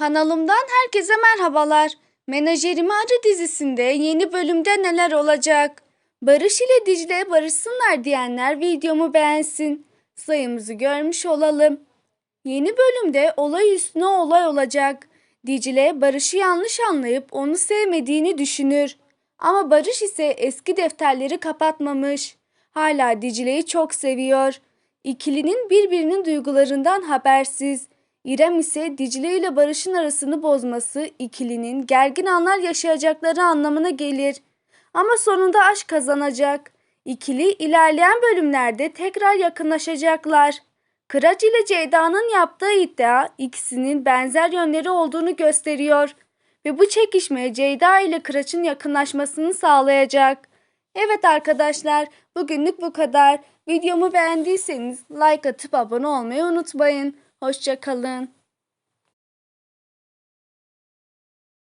Kanalımdan herkese merhabalar. Menajerimi Arı dizisinde yeni bölümde neler olacak? Barış ile Dicle barışsınlar diyenler videomu beğensin. Sayımızı görmüş olalım. Yeni bölümde olay üstüne olay olacak. Dicle Barış'ı yanlış anlayıp onu sevmediğini düşünür. Ama Barış ise eski defterleri kapatmamış. Hala Dicle'yi çok seviyor. İkilinin birbirinin duygularından habersiz. İrem ise Dicle ile Barış'ın arasını bozması ikilinin gergin anlar yaşayacakları anlamına gelir. Ama sonunda aşk kazanacak. İkili ilerleyen bölümlerde tekrar yakınlaşacaklar. Kıraç ile Ceyda'nın yaptığı iddia ikisinin benzer yönleri olduğunu gösteriyor. Ve bu çekişme Ceyda ile Kıraç'ın yakınlaşmasını sağlayacak. Evet arkadaşlar bugünlük bu kadar. Videomu beğendiyseniz like atıp abone olmayı unutmayın. Hoşçakalın.